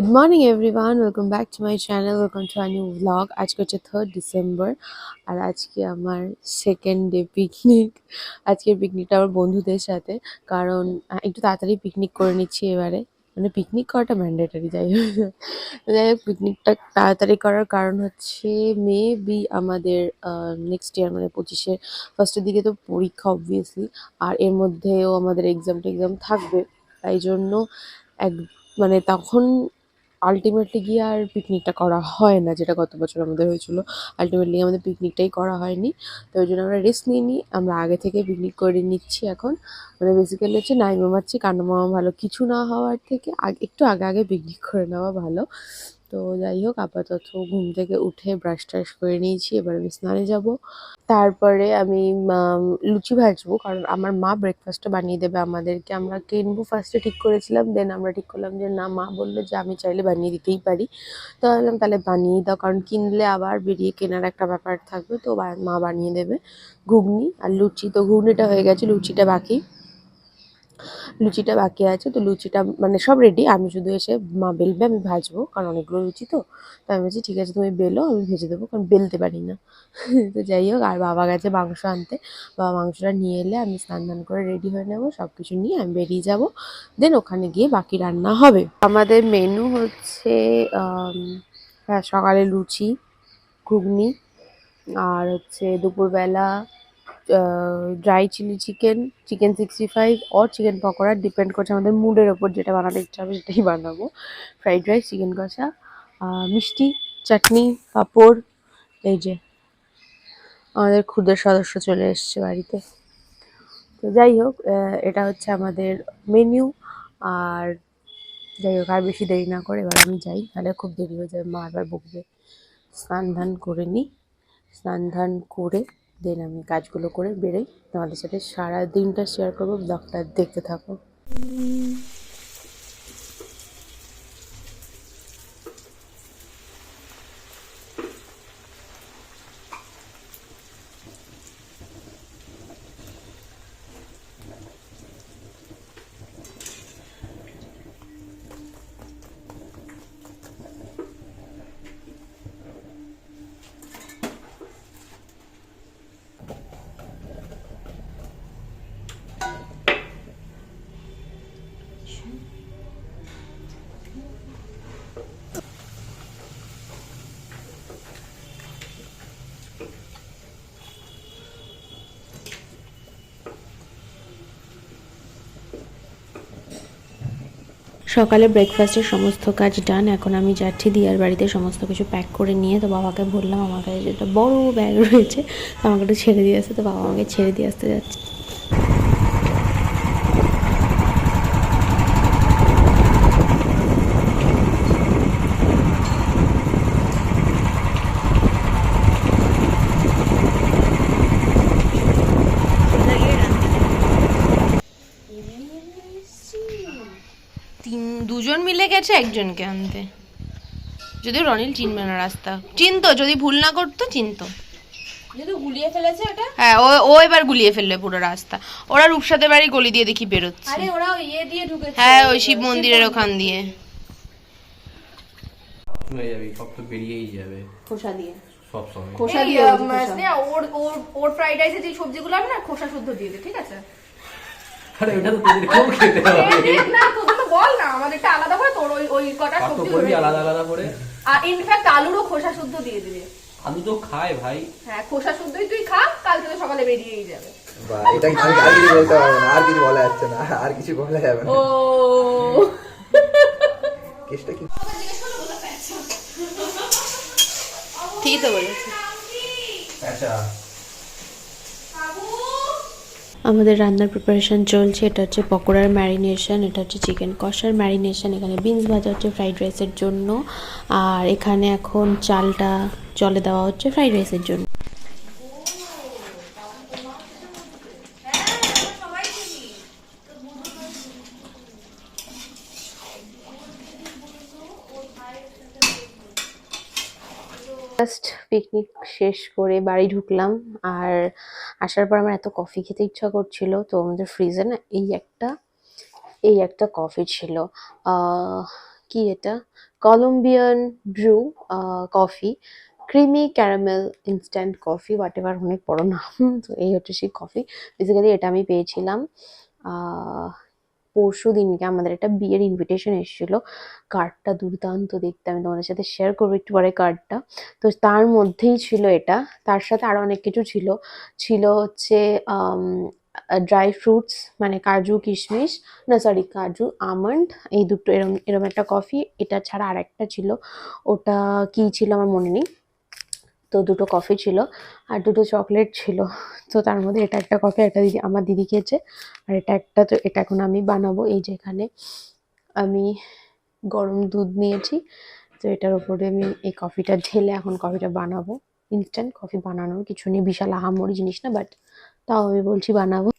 Good morning everyone welcome back to my channel welcome to a new blog আজকে হচ্ছে third December আর আজকে আমার second day picnic আজকের পিকনিকটা আমার বন্ধুদের সাথে কারণ একটু তাড়াতাড়ি পিকনিক করে নিচ্ছি এবারে। মানে পিকনিক করাটা ম্যান্ডেটারি যাই হোক। যাই হোক পিকনিকটা তাড়াতাড়ি করার কারণ হচ্ছে মে বি আমাদের নেক্সট ইয়ার মানে পঁচিশের ফার্স্টের দিকে তো পরীক্ষা অবভিয়াসলি আর এর মধ্যেও আমাদের এক্সাম টেক্সাম থাকবে। তাই জন্য এক মানে তখন আলটিমেটলি গিয়ে আর পিকনিকটা করা হয় না, যেটা গত বছর আমাদের হয়েছিল। আলটিমেটলি আমাদের পিকনিকটাই করা হয়নি। তো ওই জন্য আমরা রেস্ট নিয়ে নিই। আমরা আগে থেকে পিকনিক করে নিচ্ছি এখন। মানে বেসিক্যালি হচ্ছে নাই মামাচ্ছি কান্না মামা ভালো কিছু না হওয়ার থেকে আগে, একটু আগে আগে পিকনিক করে নেওয়া ভালো। তো যাই হোক, আপাতত ঘুম থেকে উঠে ব্রাশ ট্রাশ করে নিয়েছি, এবার আমি স্নানে যাব। তারপরে আমি লুচি ভাজবো, কারণ আমার মা ব্রেকফাস্টটা বানিয়ে দেবে আমাদেরকে। আমরা কিনবো ফার্স্টে ঠিক করেছিলাম দেন আমরা ঠিক করলাম যে না, মা বলল যে আমি চাইলে বানিয়ে দিতেই পারি। তো ভাবলাম তাহলে বানিয়ে দাও। কারণ কিনলে আবার বেরিয়ে কেনার একটা ব্যাপার থাকবে, তো মা বানিয়ে দেবে। ঘুগনি আর লুচি, তো ঘুগনিটা হয়ে গেছে, লুচিটা বাকি। লুচিটা বাকি আছে, তো লুচিটা মানে সব রেডি আমি শুধু এসে মা বেলবে, আমি ভাজবো, কারণ অনেকগুলো লুচি তো। তো আমি বলছি, ঠিক আছে, তুমি বেলো, আমি ভেজে দেবো, কারণ বেলতে পারি না। তো যাই হোক, আর বাবা গেছে মাংস আনতে। বাবা মাংসটা নিয়ে এলে আমি স্নান দান করে রেডি হয়ে নেব সব কিছু নিয়ে আমি বেরিয়ে যাব। দেন ওখানে গিয়ে বাকি রান্না হবে। আমাদের মেনু হচ্ছে হ্যাঁ সকালে লুচি, ঘুগনি, আর হচ্ছে দুপুরবেলা dry chilli chicken chicken sixty five or chicken pakora depend করছে আমাদের মুডের ওপর যেটা বানাতে ইচ্ছা হবে সেটাই বানাবো। ফ্রাইড রাইস চিকেন কষা মিষ্টি, চাটনি, পাঁপড়, এই যে আমাদের ক্ষুদ্র সদস্য চলে এসছে বাড়িতে। তো যাই হোক এটা হচ্ছে আমাদের মেনু আর যাই হোক, আর বেশি দেরি না করে এবার আমি যাই, তাহলে খুব দেরি হয়ে যাবে, মা আবার বকবে। স্নান ধান করে নিই স্নান ধান করে দেন আমি কাজগুলো করে বেরোই। তোমাদের সাথে সারা দিনটা শেয়ার করব ব্লগটা দেখতে থাকো। সকালে ব্রেকফাস্টের সমস্ত কাজ ডান এখন আমি যাচ্ছি দিয়ার বাড়িতে সমস্ত কিছু প্যাক করে নিয়ে, তো বাবাকে বললাম আমার কাছে যেটা বড় ব্যাগ রয়েছে, তো আমাকে ছেড়ে দিয়ে আসতে, তো বাবা আমাকে ছেড়ে দিয়ে আসতে যাচ্ছে। মিলে গেছে একজনকে আনতে। যদিও রনিল চিনবে না রাস্তা। চিনতো যদি ভুল না করতো চিনতো। গুলিয়ে ফেলেছে ওটা? হ্যাঁ ও ও এবার গুলিয়ে ফেলবে পুরো রাস্তা। ওরা রূপসাদের বাড়ি গলি দিয়ে দেখি বেরোচ্ছে। আরে ওরা ইয়ে দিয়ে ঢুকেছে। হ্যাঁ ওই শিব মন্দিরের ওখান দিয়ে। হয়ে যাবে সব তো বেরিয়েই যাবে। খোসা দিয়ে। সব সময়। খোসা দিয়ে এই, ওর ওর ওর ফ্রাইড রাইসে যে সবজিগুলো হবে না খোসা শুদ্ধ দিয়ে দে ঠিক আছে? আরে ওটা তো তোদের খেতে হবে না তোদের তো বল না আমাদেরটা আলাদা করে তোর ওই ওই কটা সবজি করবি আলাদা আলাদা করে? আর ইনফ্যাক্ট আলুরও খোসা শুদ্ধ দিয়ে দিবে। আলু তো খায় ভাই। হ্যাঁ খোসা শুদ্ধই তুই খা কালকে তো সকালে বেরিয়েই যাবে। এটা আমি আর কিছু বলতে পারব না আর কিছু বলা যাচ্ছে না আর কিছু বলা যাবে না। ও। কেসটা কি? ঠিকই তো বলেছে। আচ্ছা। আমাদের রান্নার প্রিপারেশান চলছে, এটা হচ্ছে পকোড়ার ম্যারিনেশন এটা হচ্ছে চিকেন কষার ম্যারিনেশন এখানে বিনস ভাজা হচ্ছে ফ্রাইড রাইসের জন্য, আর এখানে এখন চালটা জলে দেওয়া হচ্ছে ফ্রাইড রাইসের জন্য। জাস্ট পিকনিক শেষ করে বাড়ি ঢুকলাম। আর আসার পর আমার এত কফি খেতে ইচ্ছা করছিল, তো আমাদের ফ্রিজে না এই একটা এই একটা কফি ছিল। কি এটা? Colombian brew coffee creamy caramel instant coffee whatever অনেক বড় নাম, তো এই হচ্ছে সেই কফি বেসিক্যালি এটা আমি পেয়েছিলাম। পরশু দিনকে আমাদের একটা বিয়ের ইনভিটেশন এসেছিল। কার্ডটা দুর্দান্ত দেখতে, আমি তোমাদের সাথে শেয়ার করব একটু পরে কার্ডটা তো তার মধ্যেই ছিল এটা। তার সাথে আরও অনেক কিছু ছিল। ছিল হচ্ছে ড্রাই ফ্রুটস মানে কাজু, কিশমিশ, না সরি কাজু আমন্ড এই দুটো এরম এরম একটা কফি এটা ছাড়া আর একটা ছিল। ওটা কি ছিল আমার মনে নেই। তো দুটো কফি ছিল আর দুটো চকলেট ছিল। তো তার মধ্যে এটা একটা কফি একটা দিদি, আমার দিদি খেয়েছে। আর এটা একটা তো, এটা এখন আমি বানাবো। এই যে এখানে আমি গরম দুধ নিয়েছি। তো এটার ওপরে আমি এই কফিটা ঢেলে এখন কফিটা বানাবো। ইনস্ট্যান্ট কফি বানানোর কিছু নেই, বিশাল আহামরি জিনিস না বাট তাও আমি বলছি বানাবো।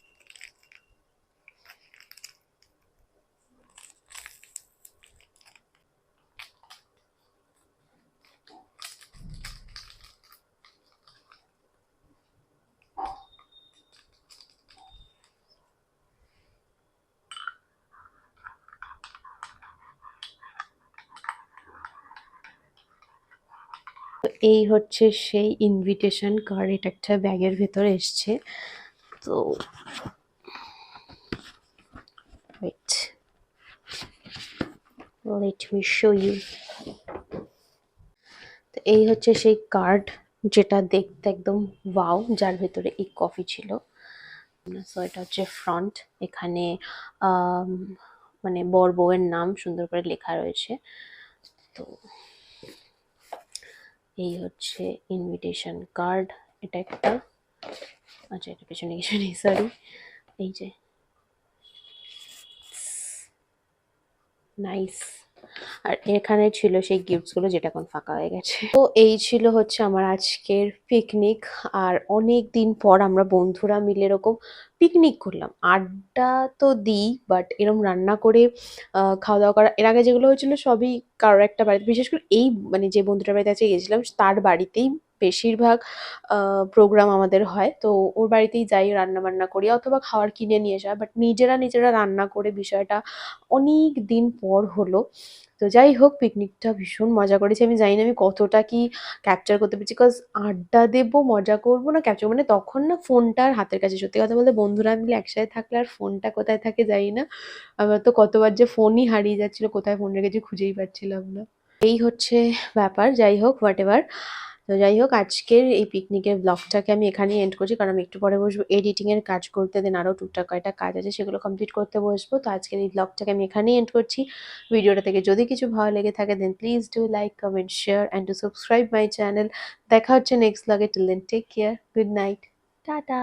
এই হচ্ছে সেই ইনভিটেশন কার্ড এটা একটা ব্যাগের ভেতরে এসছে। তো তো এই হচ্ছে সেই কার্ড যেটা দেখতে একদম ওয়াও যার ভেতরে এই কফি ছিল। সো এটা হচ্ছে ফ্রন্ট এখানে মানে বর বউয়ের নাম সুন্দর করে লেখা রয়েছে। তো এই হচ্ছে ইনভিটেশন কার্ড এটা একটা। আচ্ছা এটা পেছনে কিছু নেই সরি এই যে। নাইস আর এখানে ছিল সেই গিফটসগুলো যেটা এখন ফাঁকা হয়ে গেছে। তো এই ছিল হচ্ছে আমার আজকের পিকনিক আর অনেক দিন পর আমরা বন্ধুরা মিলে এরকম পিকনিক করলাম। আড্ডা তো দিই বাট এরম রান্না করে খাওয়া দাওয়া করা, এর আগে যেগুলো হয়েছিল সবই কারোর একটা বাড়িতে, বিশেষ করে এই মানে যে বন্ধুটার বাড়িতে আছে গেছিলাম, তার বাড়িতেই বেশিরভাগ প্রোগ্রাম আমাদের হয়। তো ওর বাড়িতেই যাই রান্না বান্না করি, অথবা খাওয়ার কিনে নিয়ে আসা বাট নিজেরা নিজেরা রান্না করে বিষয়টা অনেক দিন পর হলো। তো যাই হোক পিকনিকটা ভীষণ মজা করেছি। আমি জানি না আমি কতটা কি ক্যাপচার করতে পেরেছি। বিকজ আড্ডা দেবো, মজা করব, না ক্যাপচার মানে তখন না ফোনটা আর হাতের কাছে। সত্যি কথা বলতে বন্ধুরা মিলে একসাথে থাকলে আর ফোনটা কোথায় থাকে জানি না। আমার তো কতবার যে ফোনই হারিয়ে যাচ্ছিল, কোথায় ফোন রেখেছি খুঁজেই পাচ্ছিলাম না। এই হচ্ছে ব্যাপার। যাই হোক হোয়াট এভার তো যাই হোক আজকের এই পিকনিকের ব্লগটাকে আমি এখানেই এন্ড করছি। কারণ আমি একটু পরে বসবো। এডিটিং এর কাজ করতে দেন আরও টুকটাক কয়টা কাজ আছে, সেগুলো কমপ্লিট করতে বসবো। তো আজকের এই ব্লগটাকে আমি এখানেই এন্ড করছি। ভিডিওটা থেকে যদি কিছু ভালো লেগে থাকে then please do like comment share and to subscribe my channel দেখা হচ্ছে নেক্সট ব্লগে till then take care good night tata